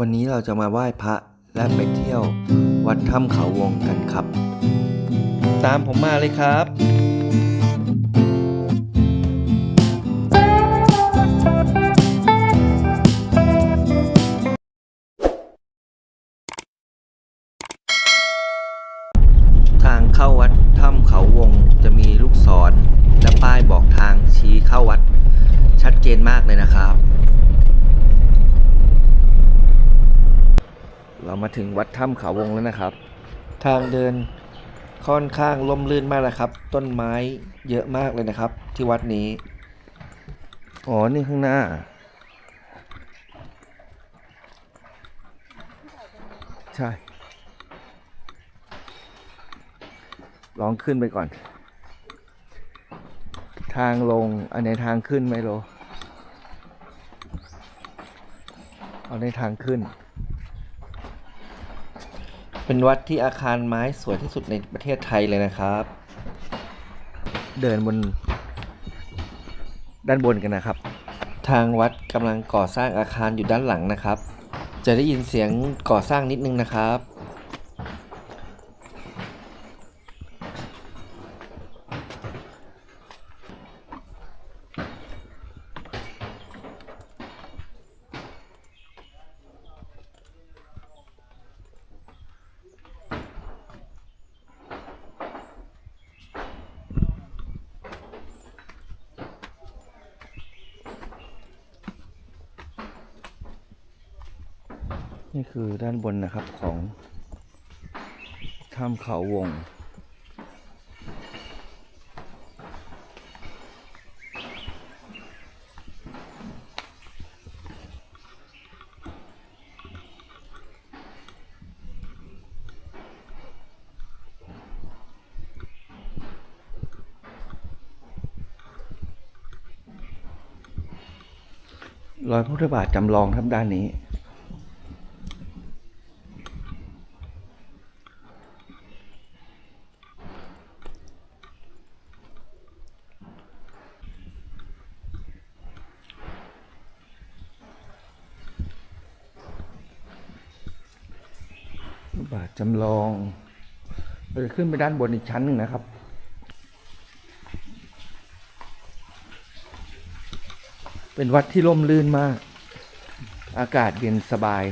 วันนี้เราจะมาไหว้พระและไปเที่ยววัดถ้ำเขาวงกันครับ ตามผมมาเลยครับ ทางเข้าวัดถ้ำเขาวงจะมีลูกศร และป้ายบอกทางชี้เข้าวัด ชัดเจนมากเลยนะครับ เรามาถึงวัดถ้ำเขาวงแล้วนะครับ ทางเดินค่อนข้างล่มลื่นมากนะครับ ต้นไม้เยอะมากเลยนะครับ ที่วัดนี้ อ๋อ นี่ข้างหน้า ใช่ ลองขึ้นไปก่อน ทางลง อันในทางขึ้นไหมโล เอาในทางขึ้น เป็นวัดที่อาคารไม้สวยที่สุดในประเทศไทยเลยนะครับ เดินบน ด้านบนกันนะครับ ทางวัดกำลังก่อสร้างอาคารอยู่ด้านหลังนะครับ จะได้ยินเสียงก่อสร้างนิดนึงนะครับ นี่คือด้านบนนะครับของถ้ำเขาวง รอยพุทธบาทจำลองครับด้านนี้ บาจำลองเราจะขึ้นไปด้านบนอีกชั้นหนึ่งนะครับ เป็นวัดที่ร่มรื่นมาก อากาศเย็นสบาย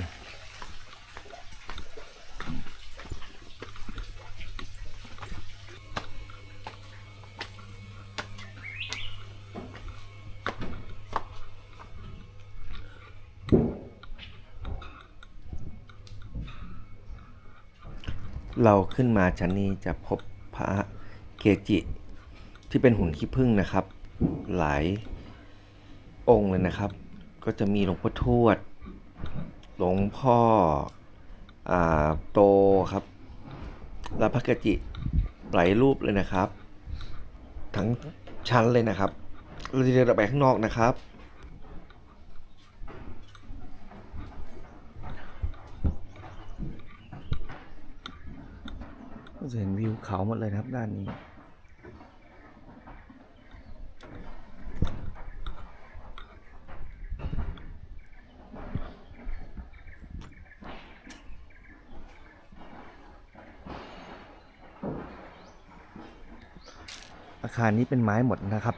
เราขึ้นมาชั้นนี้จะพบพระเกจิ ที่เป็นหุ่นขี้ผึ้งนะครับ หลายองค์เลยนะครับ ก็จะมีหลวงพ่อทวด หลวงพ่ออ่าโตครับและพระเกจิหลายรูปเลยนะครับ ทั้งชั้นเลยนะครับ เราจะเดินออกไปข้างนอกนะครับ ก็จะเห็นวิวเขาหมดเลยนะครับด้านนี้ อาคารนี้เป็นไม้หมดนะครับ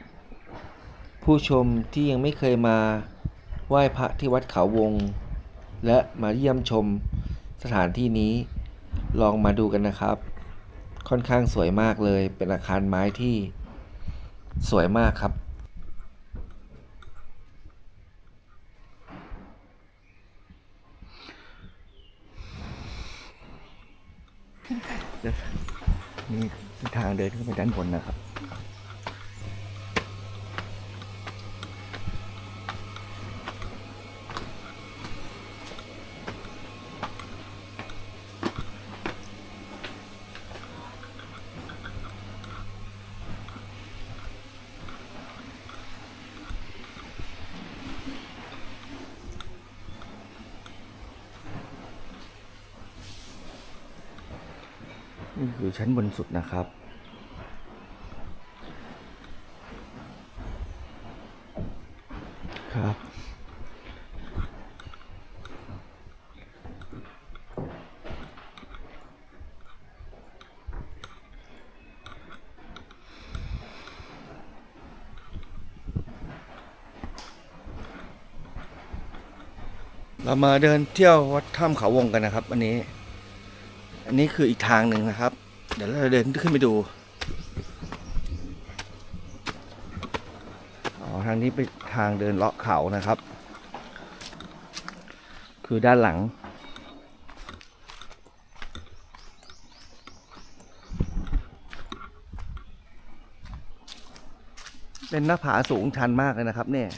ผู้ชมที่ยังไม่เคยมาไหว้พระที่วัดเขาวง และมาเยี่ยมชมสถานที่นี้ลองมาดูกันนะครับ ค่อนข้างสวยมากเลย เป็นอาคารไม้ที่สวยมากครับ นี่คือทางเดินขึ้นไปด้านบนนะครับ อยู่ชั้นบนสุดนะครับ ครับ เรามาเดินเที่ยววัดถ้ำเขาวงกันนะครับวันนี้ อันนี้คืออีกทางหนึ่งนะครับ เดี๋ยวเราเดินขึ้นไปดูอ๋อทางนี้เป็นทางเดินเลาะเขานะครับ คือด้านหลังเป็นหน้าผาสูงชันมากเลยนะครับเนี่ย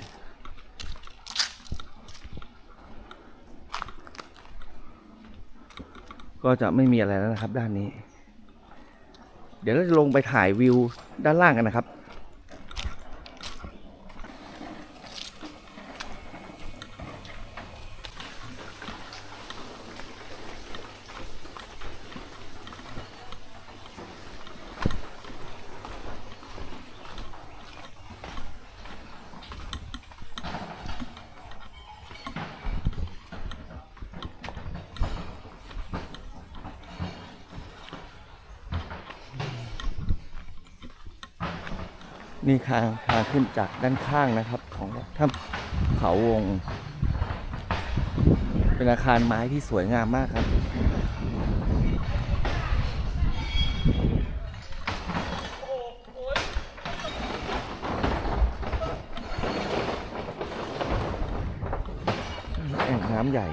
ก็จะไม่มีอะไรแล้วนะครับด้านนี้ เดี๋ยวเราจะลงไปถ่ายวิวด้านล่างกันนะครับ นี่ทางทางขึ้นจากด้านข้างนะครับของถ้ำเขาวง เป็นอาคารไม้ที่สวยงามมากครับแอ่งน้ำใหญ่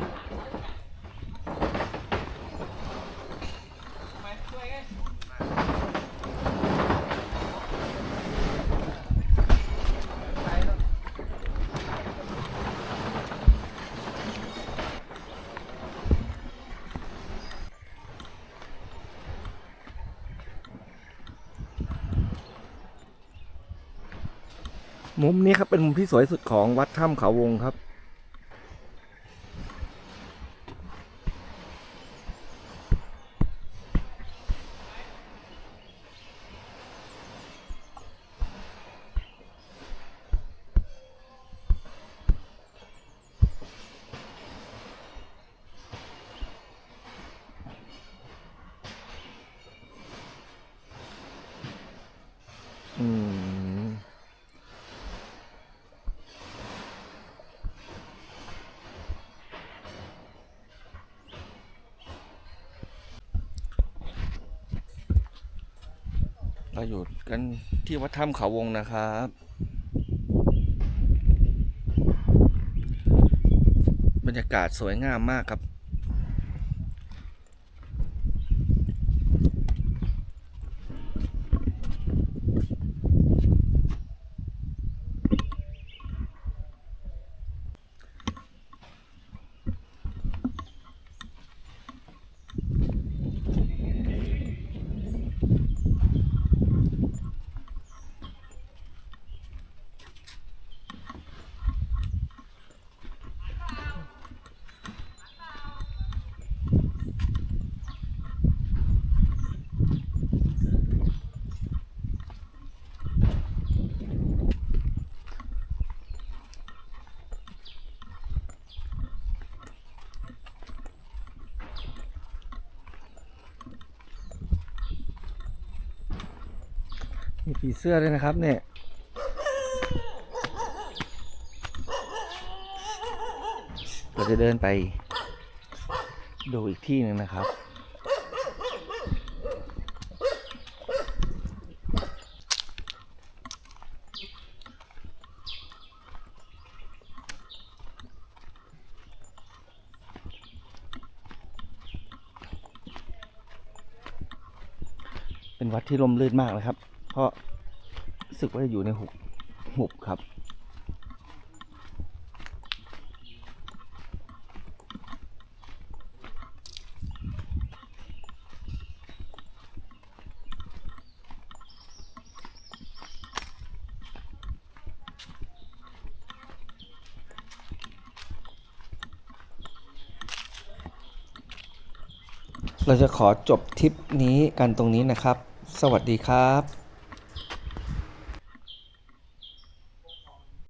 มุมนี้ครับเป็นมุมที่สวยสุดของวัดถ้ำเขาวงครับ เราอยู่กันที่วัดถ้ำเขาวงนะครับ บรรยากาศสวยงามมากครับ มีผีเสื้อด้วยนะครับเนี่ยเราจะเดินไปดูอีกที่หนึ่งนะครับ เป็นวัดที่ร่มรื่นมากเลยครับ เพราะรู้สึกว่าจะอยู่ในหุบหุบครับ เราจะขอจบทริปนี้กันตรงนี้นะครับ สวัสดีครับ